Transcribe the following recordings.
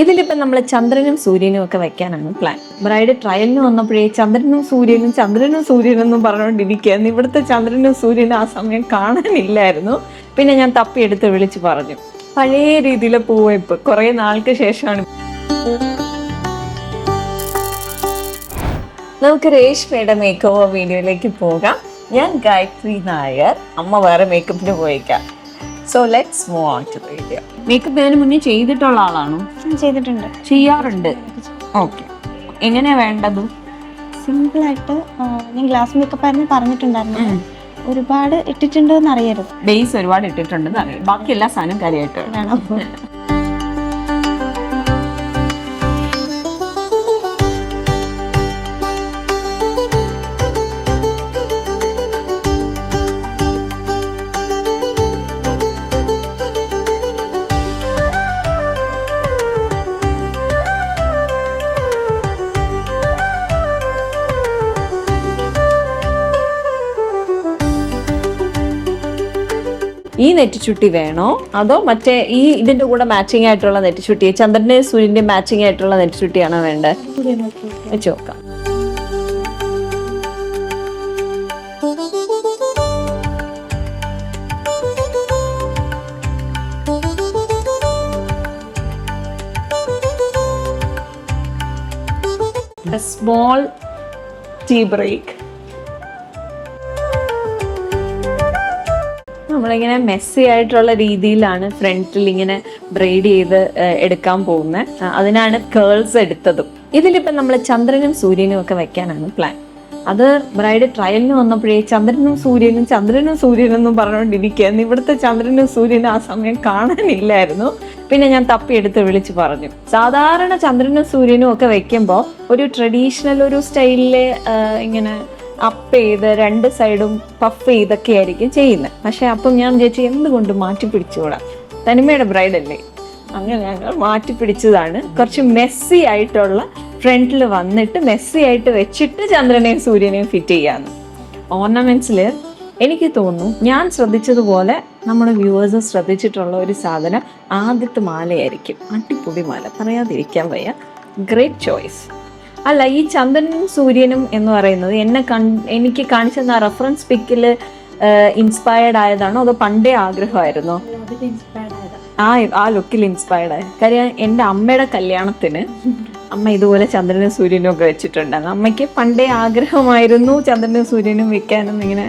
ഇതിലിപ്പം നമ്മൾ ചന്ദ്രനും സൂര്യനും ഒക്കെ വെക്കാനാണ് പ്ലാൻ ബ്രൈഡ് ട്രയലിന് വന്നപ്പോഴേ ചന്ദ്രനും സൂര്യനും ചന്ദ്രനും സൂര്യനും എന്നും പറഞ്ഞുകൊണ്ടിരിക്കുകയായിരുന്നു. ഇവിടുത്തെ ചന്ദ്രനും സൂര്യനും ആ സമയം കാണാനില്ലായിരുന്നു. പിന്നെ ഞാൻ തപ്പിയെടുത്ത് വിളിച്ച് പറഞ്ഞു. പഴയ രീതിയിലെ പൂവയ്പ്പ് കുറേ നാൾക്ക് ശേഷമാണ്. നമുക്ക് രേഷ്മയുടെ മേക്ക് വീഡിയോയിലേക്ക് പോകാം. ഞാൻ ഗായത്രി നായർ. അമ്മ വേറെ മേക്കപ്പിന് പോയേക്കാം. So let's move on to video makeup ഞാൻ മുന്നേ ചെയ്തിട്ടുള്ള ആളാണോ? ഞാൻ ചെയ്തിട്ടുണ്ട്. ചെയ്യാറുണ്ട്. ഓക്കെ എങ്ങനെയാ വേണ്ടത്? സിമ്പിൾ ആയിട്ട് ഞാൻ ഗ്ലാസ് മേക്കപ്പ് ആയിരുന്നു പറഞ്ഞിട്ടുണ്ടായിരുന്നു ഒരുപാട് ഇട്ടിട്ടുണ്ടോ എന്ന് അറിയരുത് ബേസ് ഒരുപാട് ഇട്ടിട്ടുണ്ടെന്ന് അറിയാം. ബാക്കി എല്ലാ സാധനവും കാര്യമായിട്ട് വേണം. ഈ നെറ്റ് ചുട്ടി വേണോ? അതോ മറ്റേ ഈ ഇതിന്റെ കൂടെ മാച്ചിങ് ആയിട്ടുള്ള നെറ്റ് ചുട്ടി ചന്ദ്രന്റെ സൂര്യന്റെ മാച്ചിങ് ആയിട്ടുള്ള നെറ്റിച്ചുട്ടിയാണോ വേണ്ടത് വെച്ച് നോക്കാം. സ്മോൾ ടീ ബ്രേക്ക് നമ്മളിങ്ങനെ മെസ്സി ആയിട്ടുള്ള രീതിയിലാണ് ഫ്രണ്ടിൽ ഇങ്ങനെ ബ്രെയ്ഡ് ചെയ്ത് എടുക്കാൻ പോകുന്നത്. അതിനാണ് കേൾസ് എടുത്തതും. ഇതിലിപ്പം നമ്മൾ ചന്ദ്രനും സൂര്യനും ഒക്കെ വെക്കാനാണ് പ്ലാൻ അത് ബ്രൈഡ് ട്രയലിന് വന്നപ്പോഴേ ചന്ദ്രനും സൂര്യനും ചന്ദ്രനും സൂര്യനും എന്നും പറഞ്ഞുകൊണ്ടിരിക്കുകയായിരുന്നു. ഇവിടുത്തെ ചന്ദ്രനും സൂര്യനും ആ സമയം കാണാനില്ലായിരുന്നു. പിന്നെ ഞാൻ തപ്പിയെടുത്ത് വിളിച്ച് പറഞ്ഞു. സാധാരണ ചന്ദ്രനും സൂര്യനും ഒക്കെ വെക്കുമ്പോൾ ഒരു ട്രഡീഷണൽ ഒരു സ്റ്റൈലിൽ ഇങ്ങനെ അപ്പ് ചെയ്ത് രണ്ട് സൈഡും പഫ് ചെയ്തൊക്കെ ആയിരിക്കും ചെയ്യുന്നത്. പക്ഷെ അപ്പം ഞാൻ വിചാരിച്ചു എന്തുകൊണ്ട് മാറ്റി പിടിച്ചുകൂടാ? തനിമയുടെ ബ്രൈഡ് അല്ലേ? അങ്ങനെ ഞങ്ങൾ മാറ്റി പിടിച്ചതാണ്. കുറച്ച് മെസ്സി ആയിട്ടുള്ള ഫ്രണ്ടിൽ വന്നിട്ട് മെസ്സി ആയിട്ട് വെച്ചിട്ട് ചന്ദ്രനെയും സൂര്യനെയും ഫിറ്റ് ചെയ്യാന്ന്. ഓർണമെന്റ്സിൽ എനിക്ക് തോന്നുന്നു ഞാൻ ശ്രദ്ധിച്ചതുപോലെ നമ്മുടെ വ്യൂവേഴ്സ് ശ്രദ്ധിച്ചിട്ടുള്ള ഒരു സാധനം ആദ്യത്തെ മാലയായിരിക്കും. അടിപൊളി മാല. പറയാതിരിക്കാൻ വയ്യ. ഗ്രേറ്റ് ചോയ്സ് അല്ല ഈ ചന്ദ്രനും സൂര്യനും എന്ന് പറയുന്നത് എന്നെ കൺ എനിക്ക് കാണിച്ചെന്ന റെഫറൻസ് പിക്കിൽ ഇൻസ്പയർഡ് ആയതാണോ അതോ പണ്ടേ ആഗ്രഹമായിരുന്നോ? ആ ആ ലുക്കിൽ ഇൻസ്പയർഡ് ആയ. കാര്യം എന്റെ അമ്മയുടെ കല്യാണത്തിന് അമ്മ ഇതുപോലെ ചന്ദ്രനും സൂര്യനും ഒക്കെ വെച്ചിട്ടുണ്ടായിരുന്നു അമ്മയ്ക്ക് പണ്ടേ ആഗ്രഹമായിരുന്നു ചന്ദ്രനും സൂര്യനും വെക്കാനും ഇങ്ങനെ.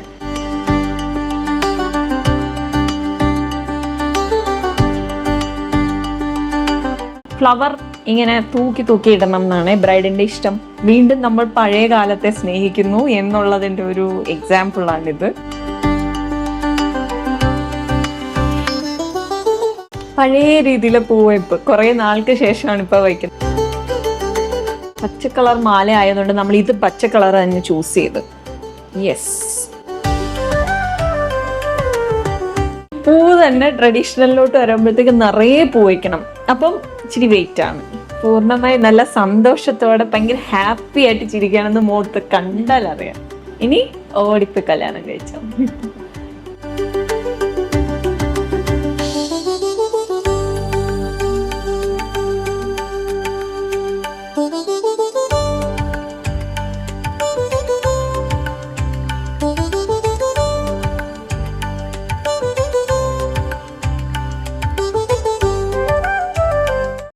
ഫ്ലവർ ഇങ്ങനെ തൂക്കി തൂക്കി ഇടണം എന്നാണ് ബ്രൈഡിന്റെ ഇഷ്ടം. വീണ്ടും നമ്മൾ പഴയ കാലത്തെ സ്നേഹിക്കുന്നു എന്നുള്ളതിന്റെ ഒരു എക്സാമ്പിൾ ആണിത്. പഴയ രീതിയിലെ പൂവയ്പ്പ് കുറെ നാൾക്ക് ശേഷമാണ് ഇപ്പൊ വയ്ക്കുന്നത്. പച്ച കളർ മാല ആയതുകൊണ്ട് നമ്മൾ ഇത് പച്ച കളർ തന്നെ ചൂസ് ചെയ്ത്. യെസ് പൂവ് തന്നെ ട്രഡീഷണലിലോട്ട് വരുമ്പോഴത്തേക്ക് നിറയെ പൂ വയ്ക്കണം. അപ്പം ഇച്ചിരി വെയിറ്റ് ആണ്. പൂർണമായി നല്ല സന്തോഷത്തോടെ ഭയങ്കര ഹാപ്പി ആയിട്ട് ചിരിക്കുകയാണെന്ന് മുഖത്ത് കണ്ടാൽ അറിയാം ഇനി ഓടിപ്പ് കല്യാണം കഴിച്ചു?